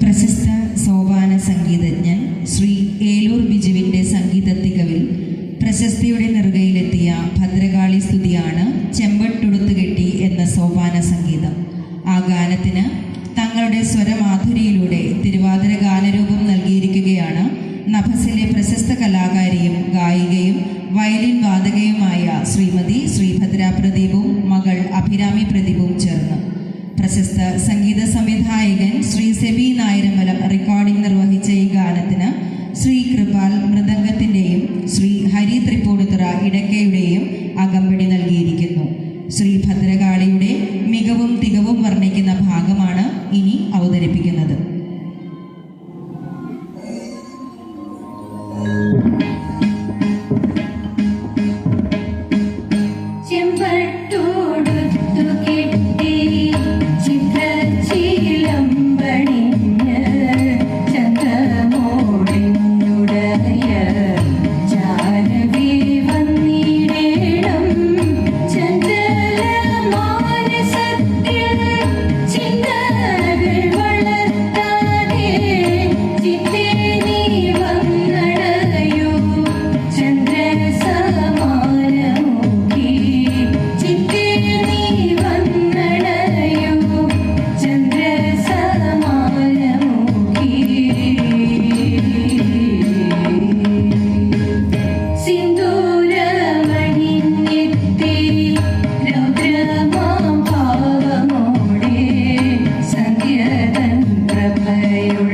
പ്രശസ്ത സോപാന സംഗീതജ്ഞൻ ശ്രീ ഏലൂർ ബിജുവിന്റെ സംഗീത തികവിൽ പ്രശസ്തിയുടെ നെറുകയിലെത്തിയ ഭദ്രകാളി സ്തുതിയാണ് ചെമ്പട്ടുടുത്തുകെട്ടി എന്ന സോപാന സംഗീതം. ആ ഗാനത്തിന് തങ്ങളുടെ സ്വരമാധുരിയിലൂടെ തിരുവാതിര ഗാനരൂപം നൽകിയിരിക്കുകയാണ് നഭസിലെ പ്രശസ്ത കലാകാരിയും ഗായികയും വയലിൻ വാദകയുമായ ശ്രീമതി ശ്രീഭദ്ര പ്രദീപും മകൾ അഭിരാമി പ്രദീപും പ്രശസ്ത സംഗീത സംവിധായകൻ ശ്രീ സെബി നായരമലം റെക്കോർഡിംഗ് നിർവഹിച്ച ഈ ഗാനത്തിന് ശ്രീ കൃപാൽ മൃദംഗത്തിന്റെയും ശ്രീ ഹരി ത്രിപ്പൂടുത്തുറ ഇടക്കയുടെയും അകമ്പടി നൽകിയിരിക്കുന്നു. ശ്രീ ഭദ്രകാളിയുടെ മികവും തികവും വർണിക്കുന്ന ഭാഗമാണ് eu